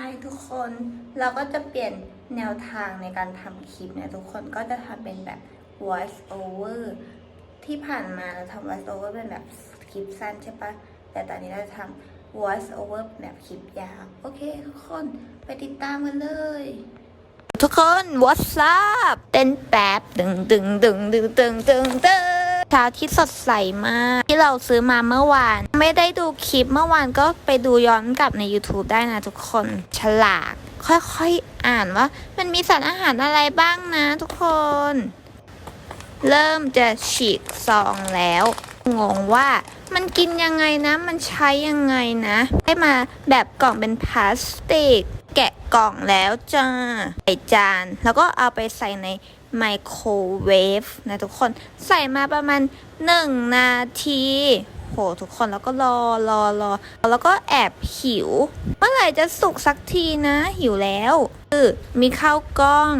Hi ทุกคนเราก็จะเปลี่ยนแนวทางในการทำคลิปเนี่ยทุกคนก็จะทำเป็นแบบ voice over ที่ผ่านมาเราทำ voice over เป็นแบบคลิปสั้นใช่ปะแต่ตอนนี้เราจะทำ voice over แบบคลิปยาวโอเคทุกคนไปติดตามกันเลย ทุกคน what's up เต้นแป๊บดึงดึงดึงดึงดึงดึงดึง เช้าที่สดใสมาก ที่เราซื้อมาเมื่อวาน ไม่ได้ดูคลิปเมื่อวานก็ไปดูย้อนกลับใน YouTube ได้นะทุกคนฉลากค่อยๆอ่านว่า มันมีสารอาหารอะไรบ้างนะทุกคน เริ่มจะฉีกซองแล้ว งงว่ามันกินยังไงนะ มันใช้ยังไงนะ ให้มาแบบกล่องเป็นพลาสติก แกะกล่องแล้วจ้าใส่จาน แล้วก็เอาไปใส่ใน ไมโครเวฟนะทุกคนใส่มาประมาณ 1 นาที โหทุกคนแล้วก็รอรอรอแล้วก็แอบหิว เมื่อไหร่จะสุกสักทีนะ หิวแล้วคือมีข้าวกล้อง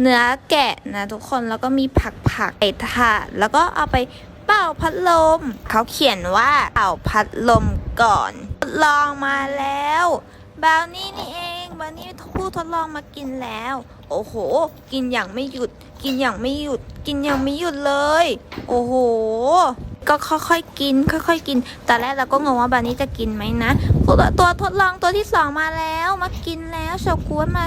เนื้อแกะนะทุกคนแล้วก็มีผักผักๆใส่ถาดแล้วก็เอาไปเป่าพัดลม เขาเขียนว่าเป่าพัดลมก่อนทดลองมาแล้วบาวนี่นี่เองบาวนี่ ผู้ทดลองมากินแล้ว โอ้โห กินอย่างไม่หยุด กินอย่างไม่หยุด กินอย่างไม่หยุดเลย โอ้โห ก็ค่อยๆกิน ค่อยๆกิน แตอนแรกเราก็งงว่าบานี่จะกินไหมนะตัวตัวทดลองตัวที่สองมาแล้ว มากินแล้วชาวกวนมา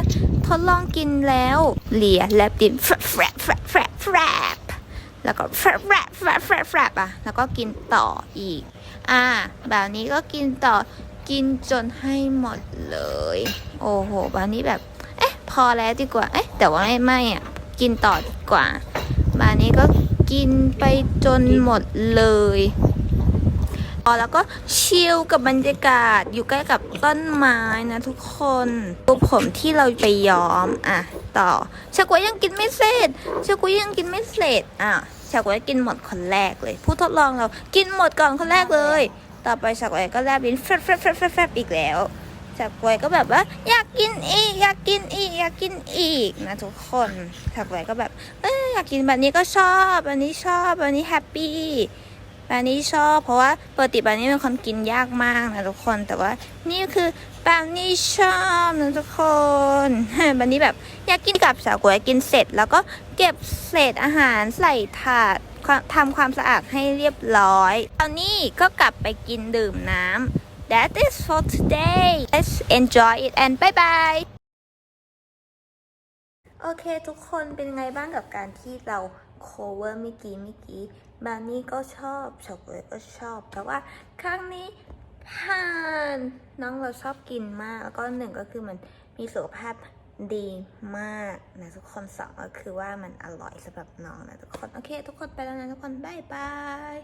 ทดลองกินแล้วเลียแลบดินแฟรแฟรแฟรแฟรแฟรแล้วก็แฟรบแฟรบแฟรบแฟรบแฟรอะแล้วก็กินต่ออีก อ่า แบบนี้ก็กินต่อ กินจนให้หมดเลย โอ้โหแบบนี้แบบ เอ๊ะ พอแล้วดีกว่า เอ๊ะ แต่ว่าไม่ไม่อะ กินต่อดีกว่าแบบนี้ก็กินไปจนหมดเลยพอแล้วก็ชิลกับบรรยากาศอยู่ใกล้กับต้นไม้นะทุกคนดูปผมที่เราไปย้อมอะต่อชากวยยังกินไม่เสร็จชากวยยังกินไม่เสร็จอะชากวยกินหมดคนแรกเลย ผู้ทดลองเรากินหมดก่อนคนแรกเลย ต่อไปชากวยก็แลบลิ้นแฟบแฟบแฟบแฟบอีกแล้วชากวยก็แบบว่า อยากกินอีก อยากกินอีก อยากกินอีกนะทุกคนชากวยก็แบบเอออยากกินแบบนี้ก็ชอบอันนี้ชอบอันนี้แฮปปี้ปานี้ชอบเพราะว่าปกติปานี้เป็นคนกินยากมากนะทุกคนแต่ว่า นี่คือปานี้ชอบนะทุกคนปานี้แบบอยากกินกับสาวกวยกินเสร็จ แล้วก็เก็บเศษอาหารใส่ถาด ทำความสะอาดให้เรียบร้อยตอนนี้ก็กลับไปกินดื่มน้ำ That is for today Let's enjoy it and bye bye โอเคทุกคนเป็นไงบ้างกับการที่เรา cover เมื่อกี้เมื่อกี้บานี่ก็ชอบช็อกโกแลตก็ชอบ แต่ว่าครั้งนี้ผ่านน้องเราชอบกินมาก แล้วก็หนึ่งก็คือมันมีสุขภาพ ดีมากนะทุกคนสองก็คือว่ามันอร่อยสำหรับน้องนะทุกคน โอเค ทุกคนไปแล้วนะทุกคนบ๊ายบาย